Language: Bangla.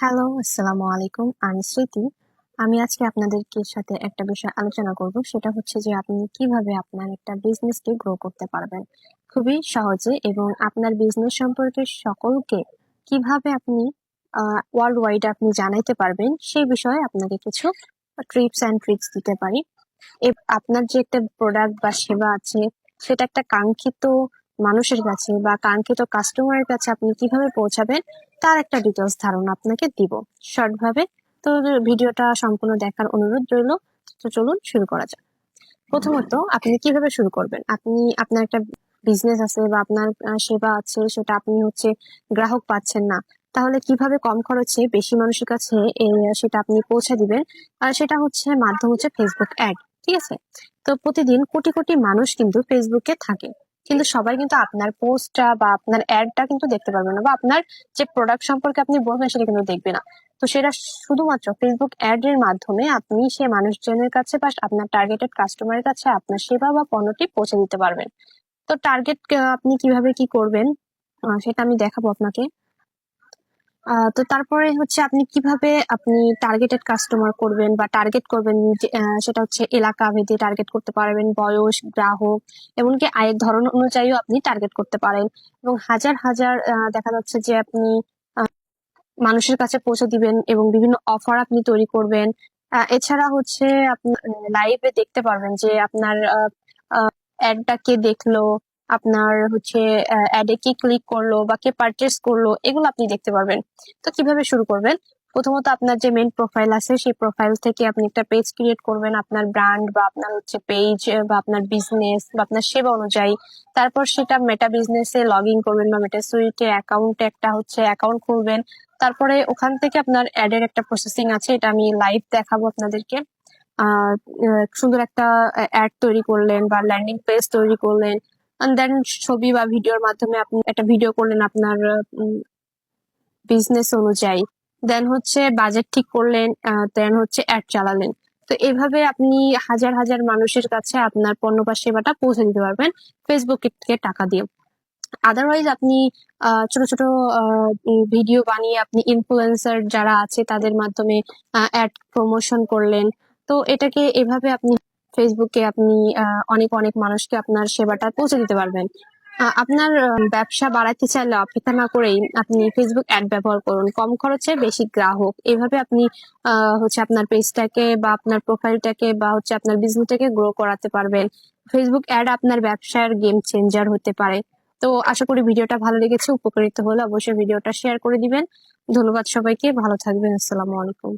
হ্যালো আসসালামু আলাইকুম, আমি স্মৃতি। আমি আজকে আপনাদেরকে সাথে একটা বিষয় আলোচনা করব, সেটা হচ্ছে যে আপনি কীভাবে আপনার একটা বিজনেসকে গ্রো করতে পারবেন। খুবই সহজে এবং আপনার বিজনেস সম্পর্কে সকলকে কীভাবে আপনি ওয়ার্ল্ড ওয়াইড আপনি জানাইতে পারবেন, সেই বিষয়ে আপনাকে কিছু ট্রিপস অ্যান্ড ট্রিক্স দিতে পারি। আপনার যে একটা প্রোডাক্ট বা সেবা আছে, সেটা একটা কাঙ্ক্ষিত মানুষের কাছে বা কাঙ্ক্ষিত কাস্টমারের কাছে আপনি কীভাবে পৌঁছাবেন তার একটা ডিটেলস ধারণা আপনাকে দিব। শর্ট ভাবে তো ভিডিওটা সম্পূর্ণ দেখার অনুরোধ রইল। তো চলুন শুরু করা যাক। প্রথমত, আপনি কীভাবে শুরু করবেন? আপনি আপনার একটা বিজনেস আছে বা আপনার সেবা আছে, সেটা আপনি হচ্ছে গ্রাহক পাচ্ছেন না, তাহলে কীভাবে কম খরচে বেশি মানুষের কাছে সেটা আপনি পৌঁছে দিবেন? আর সেটা হচ্ছে মাধ্যম হচ্ছে ফেসবুক অ্যাড ঠিক আছে? তো প্রতিদিন কোটি কোটি মানুষ কিন্তু ফেসবুকে থাকে। কিন্তু সবাই কিন্তু আপনার পোস্টটা বা আপনার অ্যাডটা কিন্তু দেখতে পারবে না বা আপনার যে প্রোডাক্ট সম্পর্কে আপনি বলবেন সেটা কিন্তু দেখবে না। তো সেটা শুধুমাত্র ফেসবুক অ্যাড এর মাধ্যমে আপনি সে মানুষজনের কাছে বা আপনার টার্গেটেড কাস্টমারের কাছে আপনার সেবা বা পণ্যটি পৌঁছে দিতে পারবেন। তো টার্গেট আপনি কীভাবে কি করবেন সেটা আমি দেখাবো আপনাকে। তো তারপরে হচ্ছে আপনি কীভাবে আপনি টার্গেটেড কাস্টমার করবেন বা টার্গেট করবেন সেটা হচ্ছে এলাকা ভেদে টার্গেট করতে পারবেন, বয়স, গ্রাহক, এমনকি আয়ের ধরন অনুযায়ীও আপনি টার্গেট করতে পারেন। এবং হাজার হাজার দেখা যাচ্ছে যে আপনি মানুষের কাছে পৌঁছে দিবেন এবং বিভিন্ন অফার আপনি তৈরি করবেন। এছাড়া হচ্ছে আপনি লাইভে দেখতে পারবেন যে আপনার অ্যাডটা কে দেখল আপনার হচ্ছে অ্যাডে কে ক্লিক করল বা কে পারচেস করল, এগুলো আপনি দেখতে পারবেন। তো কীভাবে শুরু করবেন? প্রথমত আপনার যে মেইন প্রোফাইল আছে, সেই প্রোফাইল থেকে আপনি একটা পেজ ক্রিয়েট করবেন আপনার ব্র্যান্ড বা আপনার হচ্ছে পেজ বা আপনার বিজনেস বা আপনার সেবা অনুযায়ী। তারপর সেটা মেটা বিজনেসে লগ ইন করবেন বা মেটা সুইটে অ্যাকাউন্টে একটা হচ্ছে অ্যাকাউন্ট খুলবেন। তারপরে ওখান থেকে আপনার অ্যাডের একটা প্রসেসিং আছে, এটা আমি লাইভ দেখাবো আপনাদেরকে। সুন্দর একটা অ্যাড তৈরি করলেন বা ল্যান্ডিং পেজ তৈরি করলেন। দেন ছবি বা ভিডিওর মাধ্যমে আপনি একটা ভিডিও করলেন আপনার বিজনেস অনুযায়ী। দেন হচ্ছে বাজেট ঠিক করলেন দেন হচ্ছে অ্যাড চালালেন। তো এভাবে আপনি হাজার হাজার মানুষের কাছে আপনার পণ্য বা সেবাটা পৌঁছে দিতে পারবেন ফেসবুক থেকে টাকা দিয়ে। আদারওয়াইজ আপনি ছোট ছোট ভিডিও বানিয়ে আপনি ইনফ্লুয়েন্সার যারা আছে তাদের মাধ্যমে অ্যাড প্রমোশন করলেন। তো এটাকে এভাবে আপনি ফেসবুকে আপনি অনেক অনেক মানুষকে আপনার সেবাটা পৌঁছে দিতে পারবেন। আপনার ব্যবসা বাড়াতে চাইলে অপেক্ষা না করেই আপনি ফেসবুক অ্যাড ব্যবহার করুন। কম খরচে বেশি গ্রাহক। এভাবে আপনি হচ্ছে আপনার পেজটাকে বা আপনার প্রোফাইলটাকে বা হচ্ছে আপনার বিজনেসটাকে গ্রো করাতে পারবেন। ফেসবুক অ্যাড আপনার ব্যবসার গেম চেঞ্জার হতে পারে। তো আশা করি ভিডিওটা ভালো লেগেছে। উপকারিত হলে অবশ্যই ভিডিওটা শেয়ার করে দিবেন। ধন্যবাদ সবাইকে। ভালো থাকবেন। আসসালামু আলাইকুম।